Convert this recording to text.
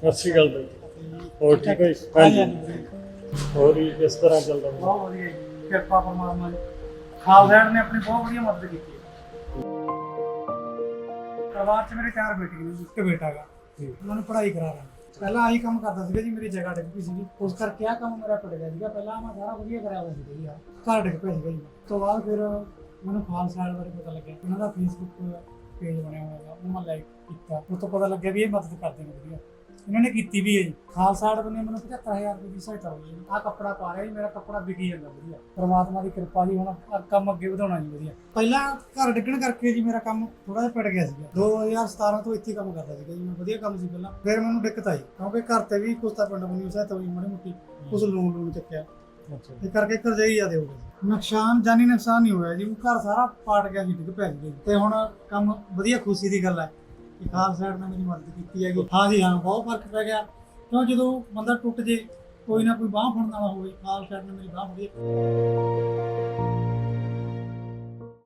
ਸਤਿ ਸ਼੍ਰੀ ਅਕਾਲ ਬਾਈ ਹੋਰ ਠੀਕ ਹੋ ਜੀ? ਹਾਂਜੀ। ਹੋਰ ਜੀ ਕਿਸ ਤਰ੍ਹਾਂ ਚੱਲਦਾ? ਬਹੁਤ ਵਧੀਆ ਜੀ। ਕਿਰਪਾ ਪਰਮਾਤਮਾ ਦੀ। ਖਾਲਸਾ ਨੇ ਆਪਣੀ ਬਹੁਤ ਵਧੀਆ ਮਦਦ ਕੀਤੀ ਹੈ। ਪਰਿਵਾਰ ਚ ਮੇਰੇ ਚਾਰ ਬੇਟੀਆਂ ਨੇ ਇੱਕ ਬੇਟਾ ਹੈਗਾ ਉਹਨਾਂ ਨੂੰ ਪੜ੍ਹਾਈ ਕਰਾ ਰਿਹਾ ਪਹਿਲਾਂ ਆਹੀ ਕੰਮ ਕਰਦਾ ਸੀਗਾ ਜੀ ਮੇਰੀ ਜਗ੍ਹਾ ਡਿੱਗ ਪਈ ਸੀਗੀ। ਉਸ ਕਰਕੇ ਆ ਕੰਮ ਮੇਰਾ ਟੁੱਟ ਗਿਆ ਸੀਗਾ। ਪਹਿਲਾਂ ਮੈਂ ਸਾਰਾ ਵਧੀਆ ਕਰਿਆ ਹੋਇਆ ਸੀਗਾ ਜੀ ਆਹ। ਘਰ ਡਿੱਗ ਪਿਆ ਸੀਗਾ ਜੀ। ਉਸ ਤੋਂ ਬਾਅਦ ਫਿਰ ਮੈਨੂੰ ਖਾਲਸਾ ਬਾਰੇ ਪਤਾ ਲੱਗਿਆ। ਉਹਨਾਂ ਦਾ ਫੇਸਬੁੱਕ ਪੇਜ ਬਣਿਆ ਹੋਇਆ ਉਹ ਮੈਂ ਲਾਈਕ ਕੀਤਾ। ਉਸ ਤੋਂ ਪਤਾ ਲੱਗਿਆ ਵੀ ਇਹ ਮਦਦ ਕਰਦੇ ਨੇ ਵਧੀਆ। ਇਹਨਾਂ ਨੇ ਕੀਤੀ ਵੀ ਹੈ ਜੀ। ਖਾਲਸਾ ਆੜ ਬੰਨੇ ਮੈਨੂੰ 75000 ਰੁਪਏ ਦੀ ਸਹਾਇਤਾ ਹੋਈ ਆ ਕੱਪੜਾ ਪਾ ਰਿਹਾ ਜੀ ਮੇਰਾ ਕੱਪੜਾ ਵਿਕੀ ਜਾਂਦਾ ਵਧੀਆ। ਪ੍ਰਮਾਤਮਾ ਦੀ ਕਿਰਪਾ ਜੀ ਹੁਣ ਕੰਮ ਅੱਗੇ ਵਧਾਉਣਾ ਜੀ ਵਧੀਆ। ਪਹਿਲਾਂ ਘਰ ਡਿੱਗਣ ਕਰਕੇ ਜੀ ਮੇਰਾ ਕੰਮ ਥੋੜਾ ਜਿਹਾ ਪੜ ਗਿਆ ਸੀਗਾ। 2017 ਤੋਂ ਇੱਥੇ ਕੰਮ ਕਰਦਾ ਸੀਗਾ ਜੀ। ਮੈਂ ਵਧੀਆ ਕੰਮ ਸੀ ਪਹਿਲਾਂ। ਫਿਰ ਮੈਨੂੰ ਦਿੱਕਤ ਆਈ ਕਿਉਂਕਿ ਘਰ ਤੇ ਵੀ ਕੁਛ ਤਾਂ ਪਿੰਡ ਬਣੀ ਸਹਾਇਤਾ ਹੋਈ ਮਾੜੀ ਮੋਟੀ ਕੁਛ ਲੋਨ ਲੋਨ ਚੱਕਿਆ। ਅੱਛਾ। ਇਹ ਕਰਕੇ ਕਰਜ਼ੇ ਜ਼ਿਆਦੇ ਹੋ ਗਏ ਨੁਕਸਾਨ ਜਾਨੀ ਨੁਕਸਾਨ ਨਹੀਂ ਹੋਇਆ ਜੀ। ਉਹ ਘਰ ਸਾਰਾ ਪਾਟ ਗਿਆ ਸੀ ਡਿੱਗ ਪਿਆ ਸੀ ਤੇ ਹੁਣ ਕੰਮ ਵਧੀਆ ਖੁਸ਼ੀ ਦੀ ਗੱਲ ਹੈ। ਕਿ ਖਾਸ ਸਾਈਡ ਨੇ ਮੇਰੀ ਮਦਦ ਕੀਤੀ ਹੈਗੀ। ਹਾਂ ਜੀ, ਹਾਂ, ਬਹੁਤ ਫ਼ਰਕ ਪੈ ਗਿਆ। ਕਿਉਂ ਜਦੋਂ ਬੰਦਾ ਟੁੱਟ ਜੇ, ਕੋਈ ਨਾ ਕੋਈ ਬਾਹ ਫੜਨ ਵਾਲਾ ਹੋਵੇ ਖਾਸ ਸਾਈਡ ਨੇ ਮੇਰੀ ਬਾਹ ਫੜੀ।